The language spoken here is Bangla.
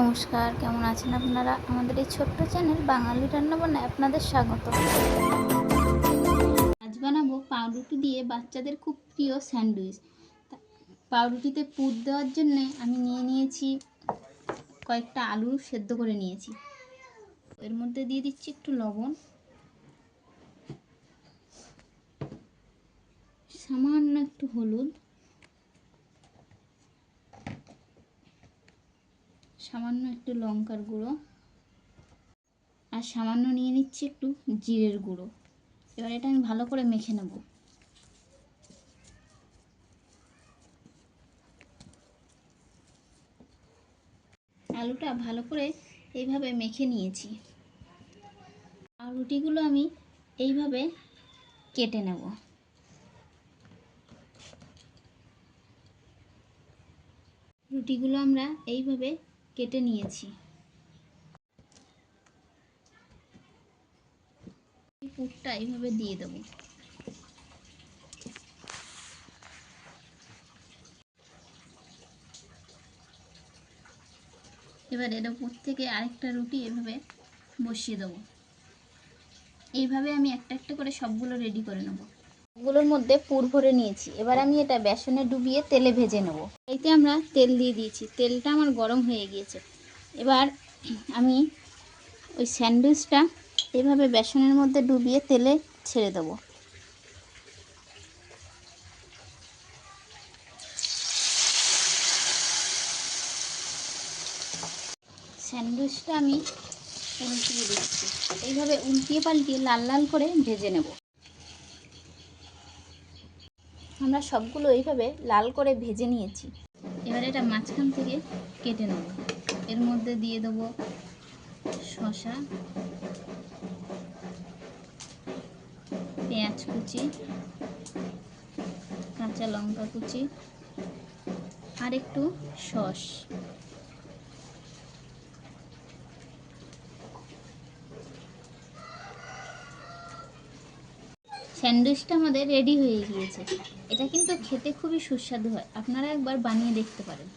নমস্কার, কেমন আছেন আপনারা? আমাদের এই ছোট্ট চ্যানেল বাঙালি রান্নাবান্নায় আপনাদের স্বাগত। আজ বানাবো পাউরুটি দিয়ে বাচ্চাদের খুব প্রিয় স্যান্ডউইচ। পাউরুটিতে পুর দেওয়ার জন্যে আমি নিয়ে নিয়েছি কয়েকটা আলু সেদ্ধ করে নিয়েছি। এর মধ্যে দিয়ে দিচ্ছি একটু লবণ। সামান্য একটু হলুদ। সামান্য একটু লঙ্কার গুঁড়ো। আর সামান্য নিয়ে নিচ্ছি একটু জিরের গুঁড়ো। এবার এটা আমি ভালো করে মেখে নেব। আলুটা ভালো করে এইভাবে মেখে নিয়েছি। আর রুটিগুলো আমি এইভাবে কেটে নেব। রুটিগুলো আমরা এইভাবে কেটে নিয়েছি। পুরটা এইভাবে দিয়ে দেবো। এবার এর উপর থেকে আরেকটা রুটি এভাবে বসিয়ে দেবো। এইভাবে আমি একটা একটা করে সবগুলো রেডি করে নেব। গুলোর মধ্যে পুর ভরে নিয়েছি। এবার আমি এটা বেসনে ডুবিয়ে তেলে ভেজে নেব। এতে আমরা তেল দিয়ে দিয়েছি। তেলটা আমার গরম হয়ে গিয়েছে। এবার আমি ওই স্যান্ডউইচটা এভাবে বেসনের মধ্যে ডুবিয়ে তেলে ছেড়ে দেবো। স্যান্ডউইচটা আমি উল্টিয়ে দিচ্ছি। এইভাবে উল্টিয়ে পাল্টিয়ে লাল লাল করে ভেজে নেব। আমরা সবগুলো এইভাবে লাল করে ভেজে নিয়েছি। এবার এটা মাঝখান থেকে কেটে নেব। এর মধ্যে দিয়ে দেব শশা পেঁয়াজ কুচি, কাঁচা লঙ্কা কুচি আর একটু সস। স্যান্ডউইচটা আমাদের রেডি হয়ে গিয়েছে। এটা কিন্তু খেতে খুবই সুস্বাদু হয়। আপনারা একবার বানিয়ে দেখতে পারেন।